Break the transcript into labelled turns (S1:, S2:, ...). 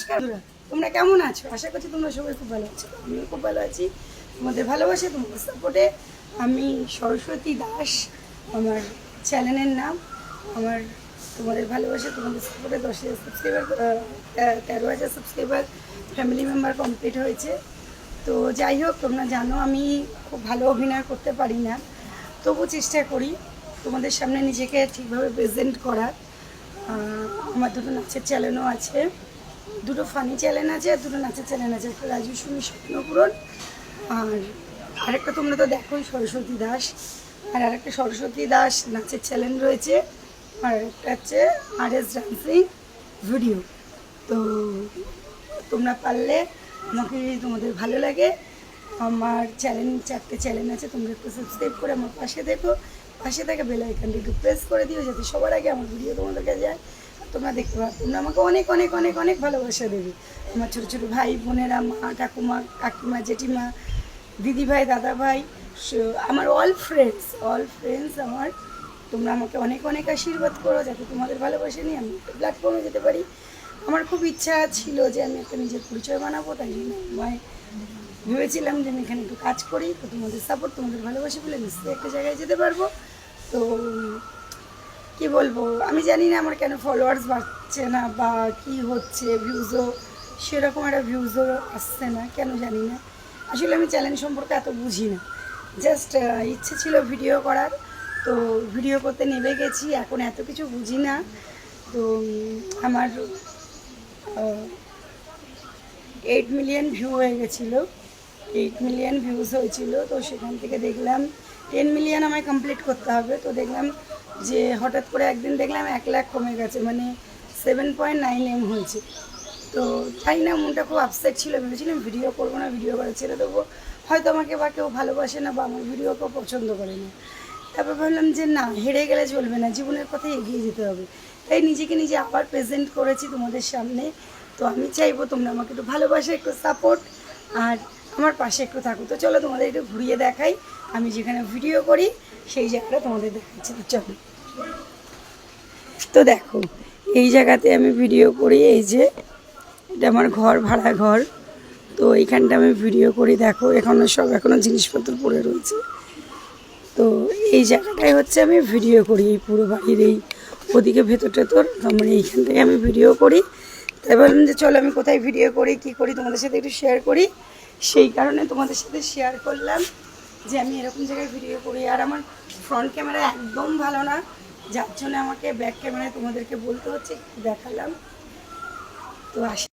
S1: নমস্কার তোমরা কেমন আছো? আশা করছি তোমরা সবাই খুব ভালো আছো। আমিও খুব ভালো আছি। তোমাদের ভালোবাসে, তোমাদের সাপোর্টে আমি সরস্বতী দাস, আমার চ্যানেলের নাম। আমার তোমাদের ভালোবাসে, তোমাদের সাপোর্টে দশ হাজার সাবস্ক্রাইবার তেরো হাজার সাবস্ক্রাইবার ফ্যামিলি মেম্বার কমপ্লিট হয়েছে। তো যাই হোক, তোমরা জানো আমি খুব ভালো অভিনয় করতে পারি না। তবু চেষ্টা করি তোমাদের সামনে নিজেকে ঠিকভাবে প্রেজেন্ট করার। আমার দুটো নাচের চ্যানেলও আছে। দুটো ফানি চ্যানেল আছে আর দুটো নাচের চ্যানেল আছে। একটা রাজু, সুমি স্বপ্নপূরণ আর আরেকটা তোমরা তো দেখোই, সরস্বতী দাস। আর আরেকটা সরস্বতী দাস নাচের চ্যানেল রয়েছে। আর একটা হচ্ছে আর এস ডান্সিং ভিডিও তো তোমরা পারলে আমাকে, তোমাদের ভালো লাগে। আমার চ্যানেল চারটে চ্যানেল আছে, তোমরা একটু সাবস্ক্রাইব করে আমার পাশে দেখো। পাশে থাকা বেল একটু প্রেস করে দিও, যাতে সবার আগে আমার ভিডিও তোমাদের কাছে যায় তোমরা দেখতে পারো তোমরা আমাকে অনেক অনেক অনেক অনেক ভালোবাসা দেবে। আমার ছোটো ছোটো ভাই, বোনেরা, মা ঠাকুমা কাকিমা, জেঠিমা দিদি ভাই দাদা ভাই আমার অল ফ্রেন্ডস অল ফ্রেন্ডস আমার। তোমরা আমাকে অনেক অনেক আশীর্বাদ করো যাতে তোমাদের ভালোবাসা নিয়ে আমি একটা প্ল্যাটফর্মে যেতে পারি। আমার খুব ইচ্ছা ছিল যে আমি একটা নিজের পরিচয় বানাবো, তাই জন্য আমি ভেবেছিলাম যে আমি এখানে একটু কাজ করি, তো তোমাদের সাপোর্ট তোমাদের ভালোবাসা বলে নিশ্চয়ই একটা জায়গায় যেতে পারব। তো কি বলব? আমি জানি না আমার কেন ফলোয়ার্স বাড়ছে না বা কি হচ্ছে ভিউজও সেরকম একটা ভিউজও আসছে না, কেন জানি না। আসলে আমি চ্যালেঞ্জ সম্পর্কে এত বুঝি না। জাস্ট ইচ্ছে ছিল ভিডিও করার, তো ভিডিও করতে নেমে গেছি, এখন এত কিছু বুঝি না। তো আমার এইট মিলিয়ন ভিউ হয়ে গেছিল। এইট মিলিয়ন ভিউজ হয়েছিল, তো সেখান থেকে দেখলাম টেন মিলিয়ন আমায় কমপ্লিট করতে হবে। তো দেখলাম যে হঠাৎ করে একদিন দেখলাম এক লাখ কমে গেছে মানে সেভেন পয়েন্ট নাইন এম হয়েছে। তো তাই না, মনটা খুব আপসেট ছিল। ভেবেছিলাম ভিডিও করব না ভিডিও করে ছেড়ে দেবো। হয়তো আমাকে বা কেউ ভালোবাসে না বা আমার ভিডিও কেউ পছন্দ করে না। তারপর ভাবলাম যে না, হেরে গেলে চলবে না, জীবনের পথে এগিয়ে যেতে হবে। তাই নিজেকে নিজে আবার প্রেজেন্ট করেছি তোমাদের সামনে। তো আমি চাইব তোমরা আমাকে একটু ভালোবাসা, একটু সাপোর্ট আর আমার পাশে একটু থাকো। তো চলো তোমাদের একটু ঘুরিয়ে দেখাই। আমি যেখানে ভিডিও করি, সেই জায়গাটা তোমাদের দেখাচ্ছি। চলো। তো দেখো, এই জায়গাতে আমি ভিডিও করি, এই যে এটা আমার ঘর, ভাড়া ঘর। তো এইখানটা আমি ভিডিও করি, দেখো এখনও সব এখনও জিনিসপত্র পড়ে রয়েছে। তো এই জায়গাটাই হচ্ছে আমি ভিডিও করি, এই পুরো বাড়ির এই ওদিকে ভেতর টেতর তারপরে এইখান থেকে আমি ভিডিও করি। তাই বললাম যে চলো আমি কোথায় ভিডিও করি, কি করি, তোমাদের সাথে একটু শেয়ার করি। সেই কারণে তোমাদের সাথে শেয়ার করলাম যে আমি এরকম জায়গায় ভিডিও করি। আর আমার ফ্রন্ট ক্যামেরা একদম ভালো না। যার জন্য আমাকে ব্যাক ক্যামেরায় তোমাদেরকে বলতে হচ্ছে দেখালাম। তো আশা